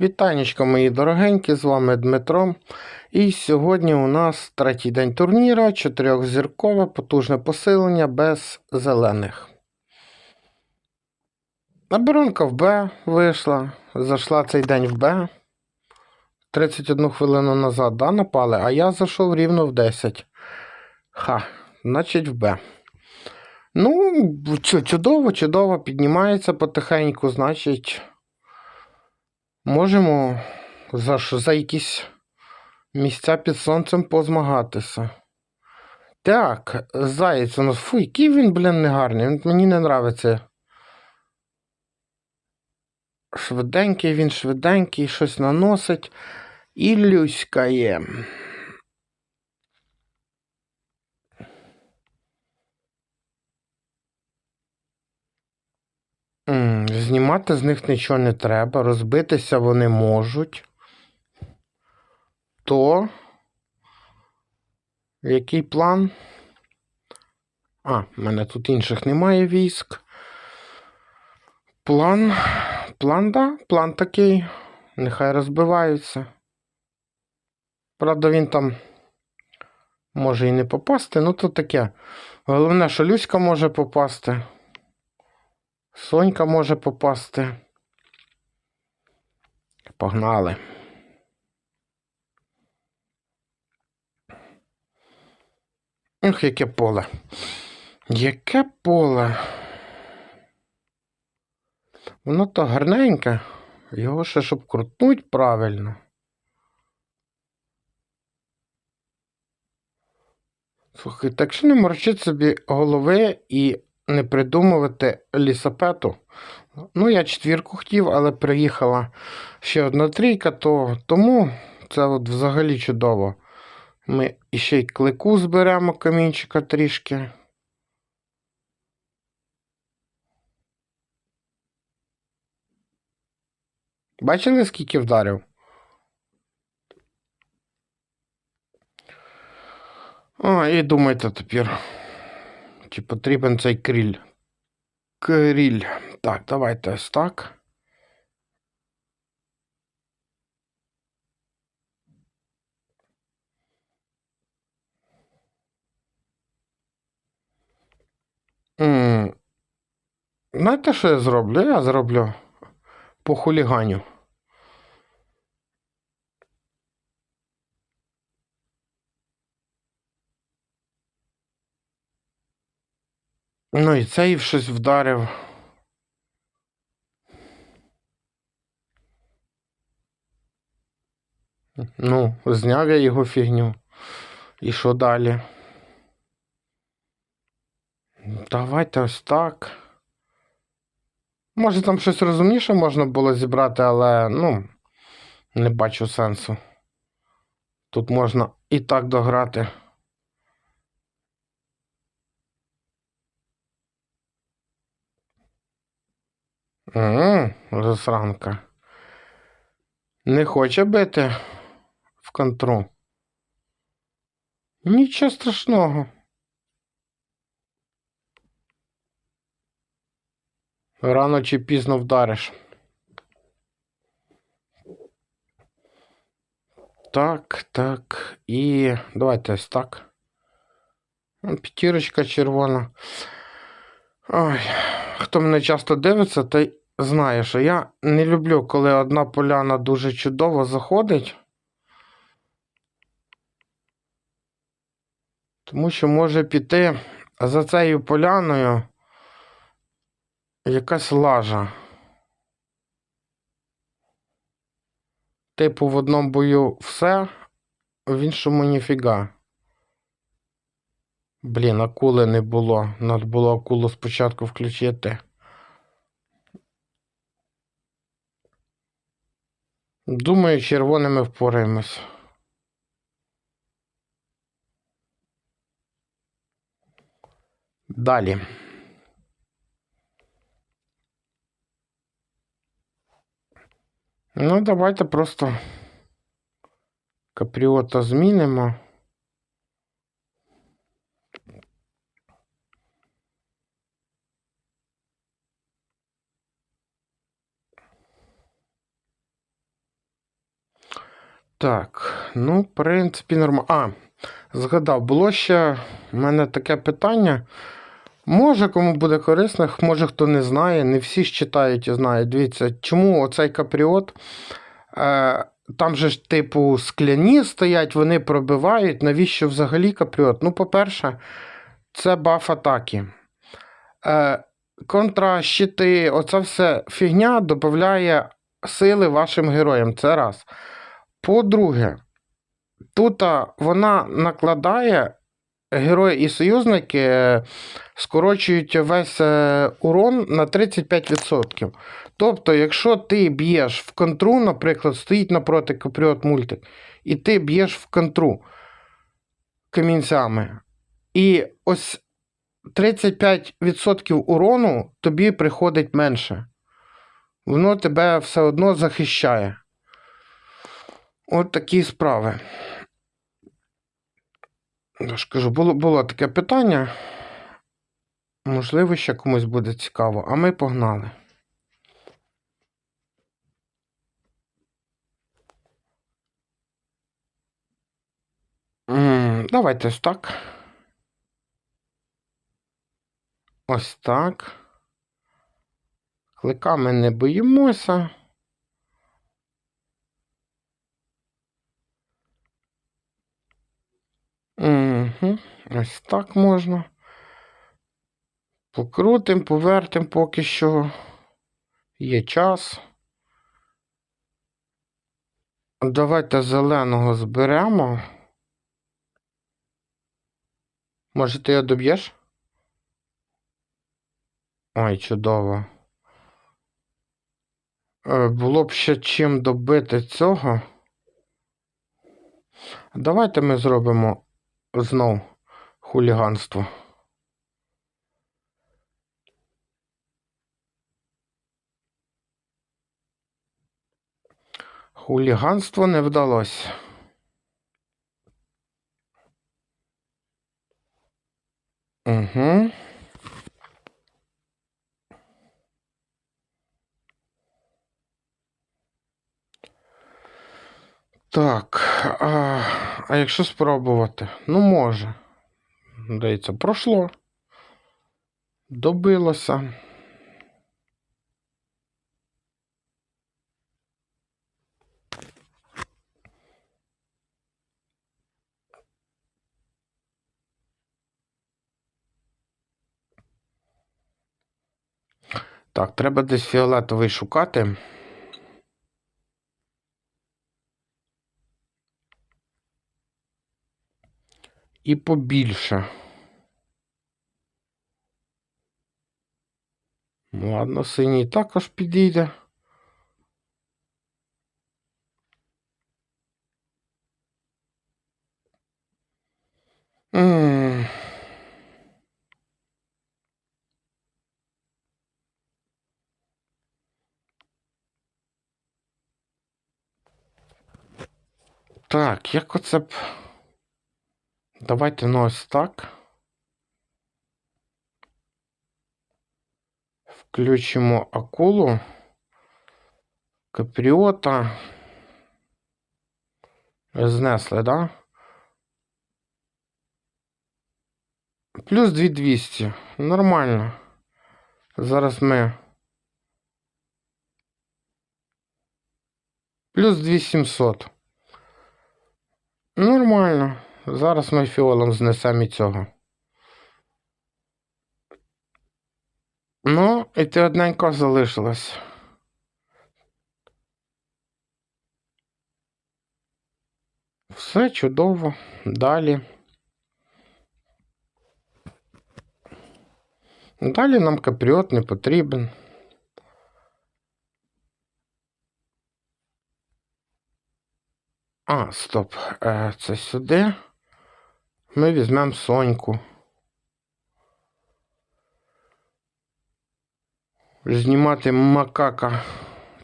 Вітанечко, мої дорогенькі, з вами Дмитро. І сьогодні у нас третій день турніра, чотирьохзіркове потужне посилення без зелених. Оборонка в Б вийшла, зайшла цей день в Б. 31 хвилину назад да, напали, а я зайшов рівно в 10. Ха, значить в Б. Ну, чудово, чудово, піднімається потихеньку, значить. Можемо за, за якісь місця під сонцем позмагатися. Так, заєць у нас. Фу, який він, блін, негарний. Він- Мені не нравиться. Швиденький він, швиденький, щось наносить. І люськає. М, Знімати з них нічого не треба, розбитися вони можуть. То. Який план? А, в мене тут інших немає військ. План. План, да, план такий. Нехай розбиваються. Правда, він там може і не попасти, ну то таке. Головне, що Люська може попасти. Сонька може попасти. Погнали. Ох, яке поле. Яке поле. Воно то гарненьке. Його ще щоб крутнуть правильно. Слухай, так що не морочить собі голови і не придумувати лісопету. Ну, я четвірку хотів, але приїхала ще одна трійка, то тому це от взагалі чудово. Ми іще й клику зберемо камінчика трішки. Бачили, скільки вдарив? А, і думайте тепер, чи потрібен цей кріль. Кріль. Так, давайте ось так. Знаєте, що я зроблю? Я зроблю по хуліганю. Ну і цей щось вдарив. Ну, зняв я його фігню. І що далі? Давайте ось так. Може там щось розумніше можна було зібрати, але ну, не бачу сенсу. Тут можна і так дограти. Угу, засранка. Не хоче бити в контру. Нічого страшного. Рано чи пізно вдариш. Так, так. І давайте ось так. П'ятірочка червона. Ой, хто мене часто дивиться, той знає, що я не люблю, коли одна поляна дуже чудово заходить. Тому що може піти за цією поляною якась лажа. Типу, в одному бою все, в іншому ніфіга. Блін, акули не було. Надо було акулу спочатку включити. Думаю, червоними впораємось. Далі. Ну, давайте просто капріота змінимо. Так, ну, в принципі, нормально. А, згадав, було ще в мене таке питання. Може, кому буде корисно, може хто не знає, не всі ж читають і знають. Дивіться, чому оцей капріот? Е, там же ж, типу, скляні стоять, вони пробивають. Навіщо взагалі капріот? Ну, по-перше, це баф атаки. Е, контра, щити, оця все фігня додає сили вашим героям. Це раз. По-друге, тут вона накладає герої і союзники е, скорочують весь е, урон на 35%. Тобто, якщо ти б'єш в контру, наприклад, стоїть напроти Капріот мультик, і ти б'єш в контру камінцями, і ось 35% урону тобі приходить менше. Воно тебе все одно захищає. От такі справи. Я ж кажу, було, було таке питання. Можливо, ще комусь буде цікаво, а ми погнали. Давайте ось так. Ось так. Кликами не боїмося. Угу. Ось так можна. Покрутим, повертим поки що. Є час. Давайте зеленого зберемо. Може, ти його доб'єш? Ой, чудово. Е, Було б ще чим добити цього. Давайте ми зробимо знов хуліганство. Хуліганство не вдалося. Угу. Так, а, а якщо спробувати? Ну, може. Здається, пройшло. Добилося. Так, треба десь фіолетовий шукати. І побільше. Ну, Ладно, синій також підійде. М. Так, як оце б. Давайте ну ось так. Включимо акулу. Капріота. Знесли, да? Плюс 2200. Нормально. Зараз ми. Плюс 2700. Нормально. Зараз ми фіолом знесемо і цього. Ну, і ти одненько залишилась. Все чудово. Далі. Далі нам капріот не потрібен. А, стоп. Е, Це сюди. Ми візьмемо Соньку. Знімати макака.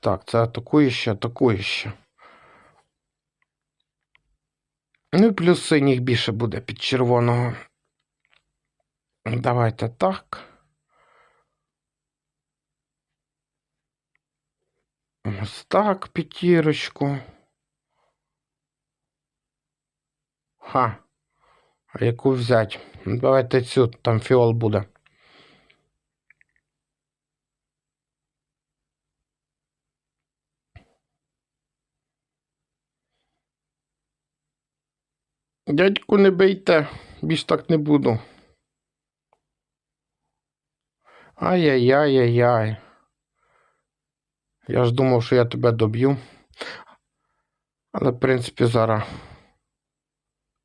Так, це атакуюче, атакуюче. Ну і плюс синіх більше буде під червоного. Давайте так. Ось так, п'ятірочку. Ха. Яку взять? Ну, Давайте цю, там фіол буде. Дядьку не бийте, більш так не буду. Ай-яй-яй-яй-яй. Я ж думав, що я тебе доб'ю. Але, в принципі, зараз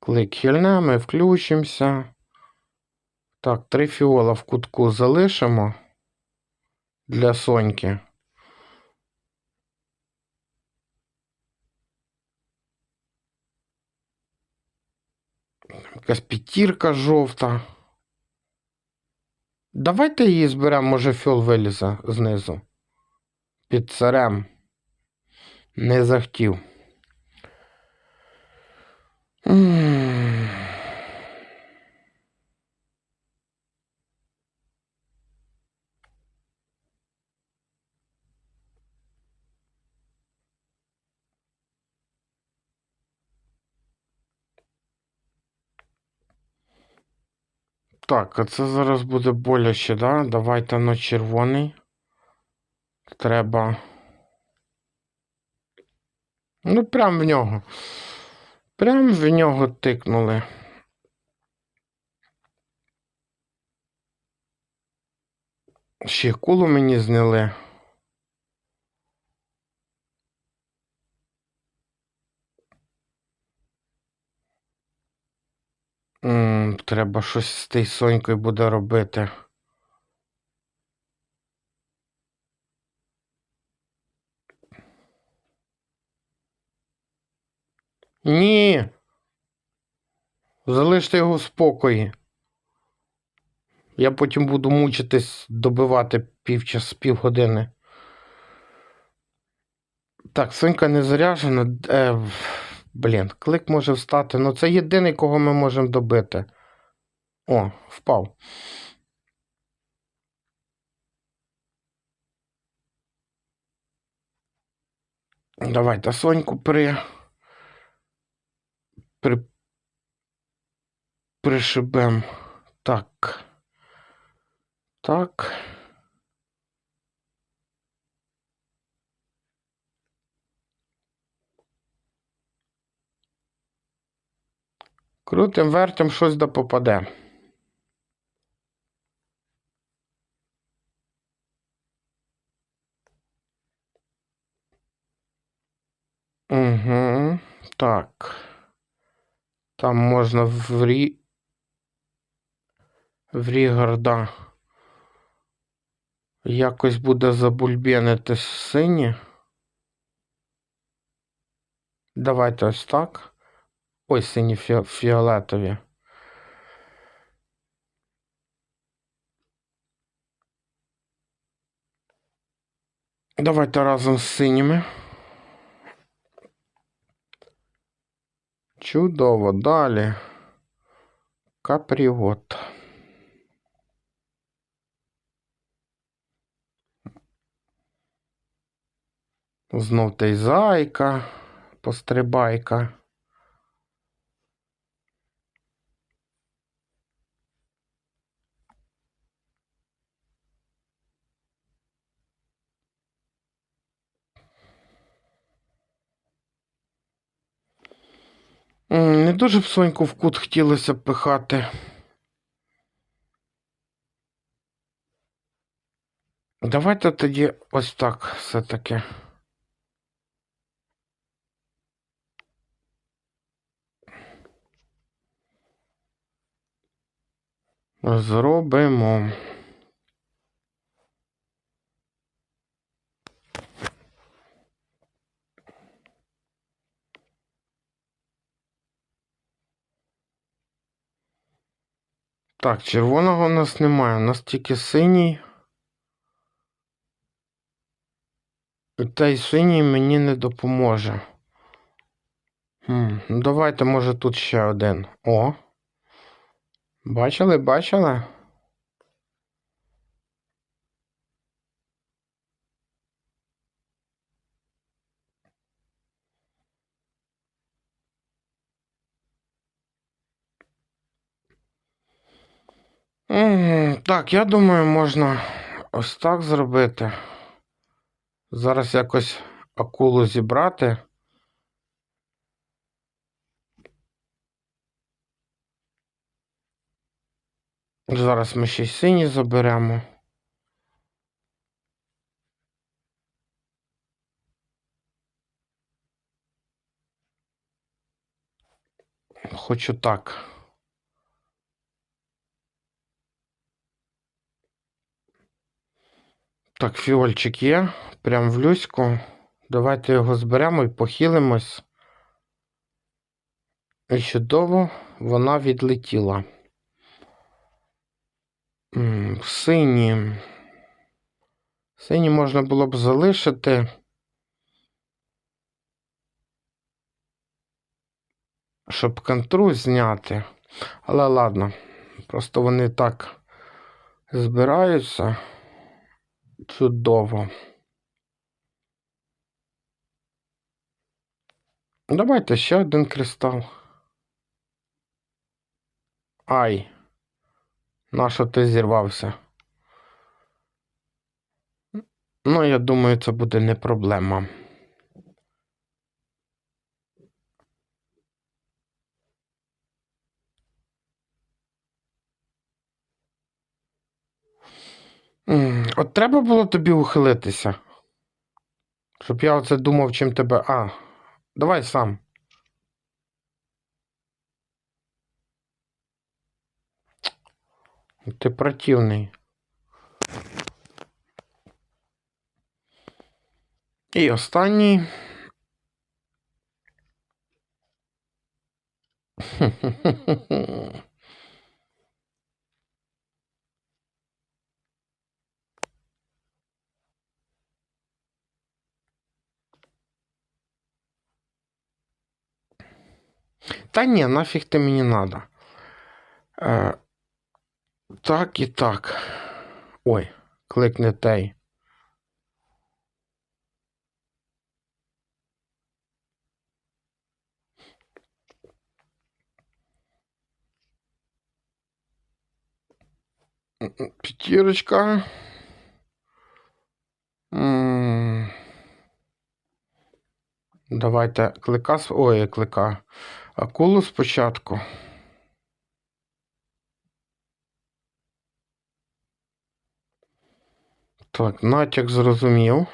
клик хильнемо і включимося. Так, три фіола в кутку залишимо для Соньки. Якась п'ятірка жовта. Давайте її зберемо, може фіол вилізе знизу. Під царем. Не захотів. Так, а це зараз буде боляче, да? Давайте на червоний. Треба. Ну, прям в нього. Прям в нього тикнули. Ще кулу мені зняли. М, Треба щось з тією сонькою буде робити. Ні. Залиште його в спокої. Я потім буду мучитись добивати півчас, півгодини. Так, сонька не заряджена. Е, блін, клик може встати. Ну це єдиний, кого ми можемо добити. О, впав. Давайте Соньку при... при... пришибем. Так. Так. Крутим, вертим, щось да попаде. Угу. Так. Там можна в рі... в Рігарда якось буде забульбенити сині. Давайте ось так. Ой, сині фі... фіолетові. Давайте разом з синіми. Чудово. Далі. Капріот. Знов та зайка, пострибайка. Не дуже б Соньку в кут хотілося пихати. Давайте тоді ось так все-таки. Зробимо. Так, червоного у нас немає, у нас тільки синій. І Та й синій мені не допоможе. Хм, ну давайте, може, тут ще один. О. Бачили, бачили? М, Так, я думаю, можна ось так зробити. Зараз якось акулу зібрати. Зараз ми ще й сині заберемо. Хочу так. Так, фіольчик є. Прям в люську. Давайте його зберемо і похилимось. І чудово вона відлетіла. М, Сині. Сині можна було б залишити. Щоб контру зняти. Але ладно. Просто вони так збираються. Чудово. Давайте ще один кристал. Ай. Нащо ти зірвався? Ну, я думаю, це буде не проблема. От треба було тобі ухилитися. Щоб я оце думав, чим тебе. А, давай сам. Ти противний. І останній. Та ні, нафіг ти мені надо. Е, так і так. Ой, кликне тей. П'ятірочка. Давайте клика. Ой, клика. Акулу спочатку. Так, натяк зрозумів.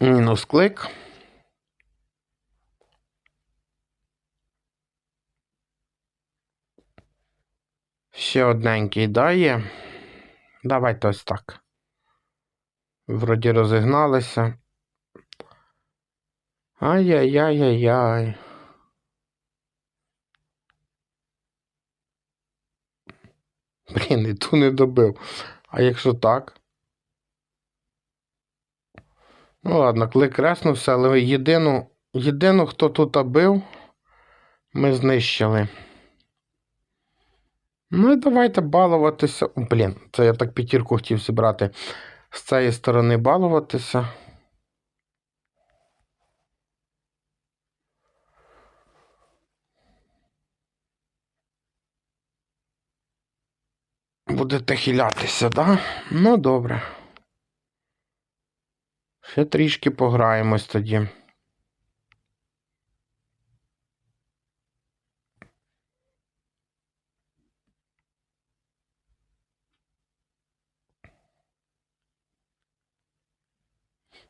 Мінус клик. Ще одненький дає. Давайте ось так. Вроді розігналися. Ай-яй-яй-яй-яй. Блін, і ту не добив. А якщо так? Ну ладно, клик реснувся, але єдину, єдину, хто тут бив, ми знищили. Ну і давайте балуватися. Блін, це я так п'ятірку хотів зібрати. З цієї сторони балуватися. Будете хилятися, да? Ну, добре. Ще трішки пограємось тоді.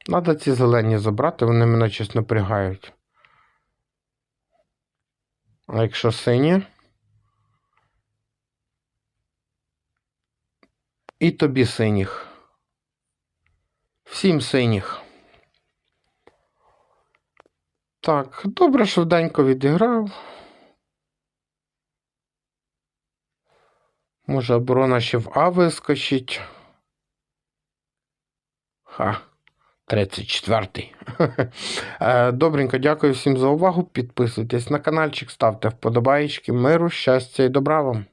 Надо ці зелені забрати, вони мене щось напрягають. А якщо сині? І тобі синіх. Всім синіх. Так, добре, швиденько відіграв. Може, оборона ще в А вискочить. Ха. 34-й. Е, Добренько, дякую всім за увагу. Підписуйтесь на каналчик, ставте вподобайки. Миру, щастя і добра вам.